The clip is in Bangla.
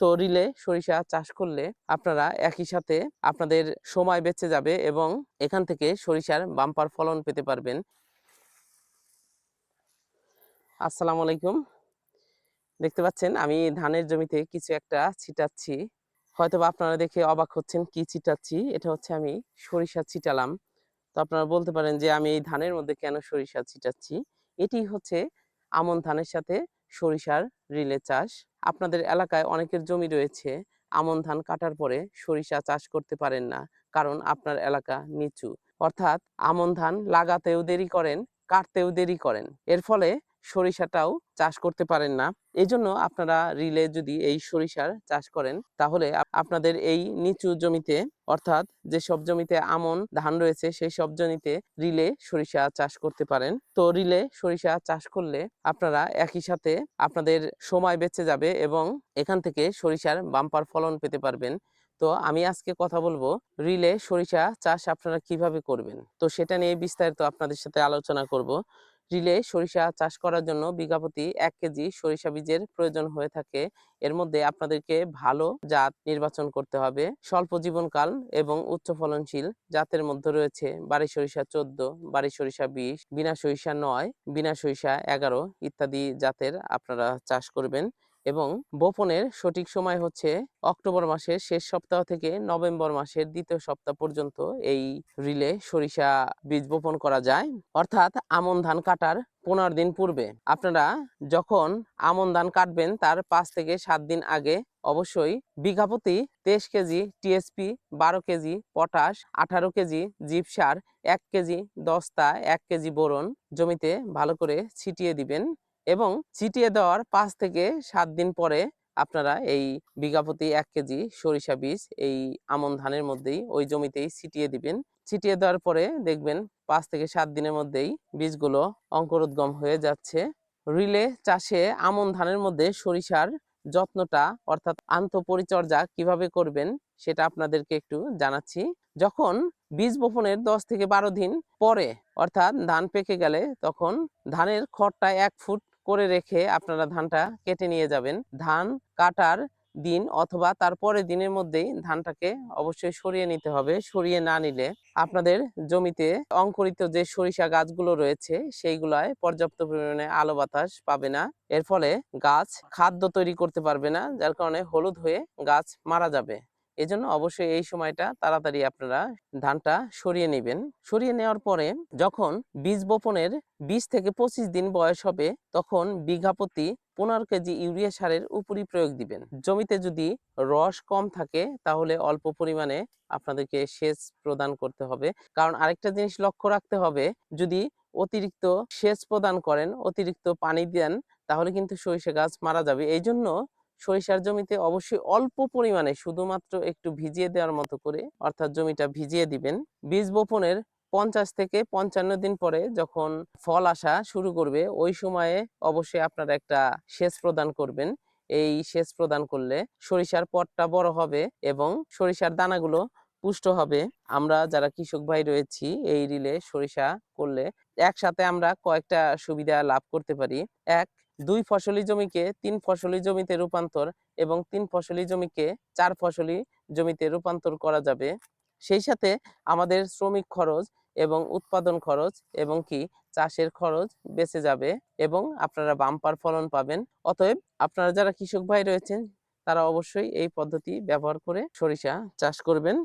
তো রিলে সরিষা চাষ করলে আপনারা একই সাথে আপনাদের সময় বেঁচে যাবে এবং এখান থেকে সরিষার বাম্পার ফলন পেতে পারবেন। আসসালামু আলাইকুম। দেখতে পাচ্ছেন আমি ধানের জমিতে কিছু একটা ছিটাচ্ছি। হয়তোবা আপনারা দেখে অবাক হচ্ছেন, কি ছিটাচ্ছি? এটা হচ্ছে আমি সরিষা ছিটালাম। তো আপনারা বলতে পারেন যে আমি এই ধানের মধ্যে কেন সরিষা ছিটাচ্ছি? এটি হচ্ছে আমন ধানের সাথে সরিষার রিলে চাষ। আপনাদের এলাকায় অনেকের জমি রয়েছে, আমন ধান কাটার পরে সরিষা চাষ করতে পারেন না, কারণ আপনার এলাকা নিচু। অর্থাৎ আমন ধান লাগাতেও দেরি করেন, কাটতেও দেরি করেন। এর ফলে সরিষাটাও চাষ করতে পারেন না। এই জন্য আপনারা রিলে যদি এই সরিষার চাষ করেন, তাহলে আপনাদের এই নিচু জমিতে, অর্থাৎ যে সব জমিতে আমন ধান রয়েছে, সেই সব জমিতে রিলে সরিষা চাষ করতে পারেন। তো রিলে সরিষা চাষ করলে আপনারা একই সাথে আপনাদের সময় বেঁচে যাবে এবং এখান থেকে সরিষার বাম্পার ফলন পেতে পারবেন। তো আমি আজকে কথা বলব রিলে সরিষা চাষ আপনারা কীভাবে করবেন? তো সেটা নিয়ে বিস্তারিত আপনাদের সাথে আলোচনা করব। রিলে সরিষা চাষ করার জন্য বিঘা প্রতি এক কেজি সরিষা বীজের প্রয়োজন হয়ে থাকে। এর মধ্যে আপনাদেরকে ভালো জাত নির্বাচন করতে হবে। স্বল্প জীবনকাল এবং উচ্চ ফলনশীল জাতের মধ্যে রয়েছে বাড়ি সরিষা চোদ্দ বাড়ি সরিষা বিশ, বিনা সরিষা নয়, বিনা সরিষা এগারো ইত্যাদি জাতের আপনারা চাষ করবেন। এবং বপনের সঠিক সময় হচ্ছে অক্টোবর মাসের শেষ সপ্তাহ থেকে নভেম্বর মাসের দ্বিতীয় সপ্তাহ পর্যন্ত এই রিলে সরিষা বীজ বপন করা যায়। অর্থাৎ আমন ধান কাটার পনেরো দিন পূর্বে। আপনারা যখন আমন ধান কাটবেন, তার পাঁচ থেকে সাত দিন আগে অবশ্যই বিঘা প্রতি তেইশ কেজি টিএসপি বারো কেজি পটাশ, আঠারো কেজি জিপসার এক কেজি দস্তা, এক কেজি বোরন জমিতে ভালো করে ছিটিয়ে দিবেন। এবং ছিটিয়ে দেওয়ার পাঁচ থেকে সাত দিন পরে আপনারা এই বিঘা প্রতি এক কেজি সরিষা বীজ এই আমন ধানের মধ্যেই, ওই জমিতেই ছিটিয়ে দিবেন। ছিটিয়ে দেওয়ার পরে দেখবেন পাঁচ থেকে সাত দিনের মধ্যেই বীজগুলো অঙ্কুরোদ্গম হয়ে যাচ্ছে। রিলে চাষে আমন ধানের মধ্যে সরিষার যত্নটা অর্থাৎ আন্তঃপরিচর্যা কীভাবে করবেন সেটা আপনাদেরকে একটু জানাচ্ছি। যখন বীজ বপনের দশ থেকে বারো দিন পরে অর্থাৎ ধান পেকে গেলে তখন ধানের খড়টা এক ফুট করে রেখে আপনারা ধানটা কেটে নিয়ে যাবেন। ধান কাটার দিন অথবা তার পরের দিনের মধ্যেই ধানটাকে অবশ্যই সরিয়ে নিতে হবে। সরিয়ে না নিলে আপনাদের জমিতে অঙ্কুরিত যে সরিষা গাছগুলো রয়েছে, সেইগুলায় পর্যাপ্ত পরিমাণে আলো বাতাস পাবে না। এর ফলে গাছ খাদ্য তৈরি করতে পারবে না, যার কারণে হলুদ হয়ে গাছ মারা যাবে। এজন্য অবশ্যই এই সময়টা তাড়াতাড়ি আপনারা ধানটা সরিয়ে নেবেন। সরিয়ে নেওয়ার পরে যখন বীজ বপনের বিশ থেকে পঁচিশ দিন বয়স হবে, তখন বিঘা প্রতি পনেরো কেজি ইউরিয়া সারের উপরি প্রয়োগ দিবেন। জমিতে যদি রস কম থাকে, তাহলে অল্প পরিমাণে আপনাদেরকে সেচ প্রদান করতে হবে। কারণ আরেকটা জিনিস লক্ষ্য রাখতে হবে, যদি অতিরিক্ত সেচ প্রদান করেন, অতিরিক্ত পানি দেন, তাহলে কিন্তু সরিষা গাছ মারা যাবে। এই জন্য সরিষার জমিতে অবশ্যই অল্প পরিমাণে শুধুমাত্র একটু ভিজিয়ে দেওয়ার মতো করে, অর্থাৎ জমিটা ভিজিয়ে দিবেন। বীজ বপনের পঞ্চাশ থেকে পঞ্চান্ন দিন পরে যখন ফল আসা শুরু করবে, ওই সময়ে অবশ্যই আপনারা একটা সেচ প্রদান করবেন। এই সেচ প্রদান করলে সরিষার পটটা বড় হবে এবং সরিষার দানাগুলো পুষ্ট হবে। আমরা যারা কৃষক ভাই রয়েছি, এই রিলে সরিষা করলে একসাথে আমরা কয়েকটা সুবিধা লাভ করতে পারি। এক দুই ফসলি জমিকে তিন ফসলি জমিতে রূপান্তর এবং তিন ফসলি জমিকে চার ফসলি জমিতে রূপান্তর করা যাবে। সেই সাথে আমাদের শ্রমিক খরচ এবং উৎপাদন খরচ এবং কি চাষের খরচ বেঁচে যাবে এবং আপনারা বাম্পার ফলন পাবেন। অতএব আপনারা যারা কৃষক ভাই রয়েছেন, তারা অবশ্যই এই পদ্ধতি ব্যবহার করে সরিষা চাষ করবেন।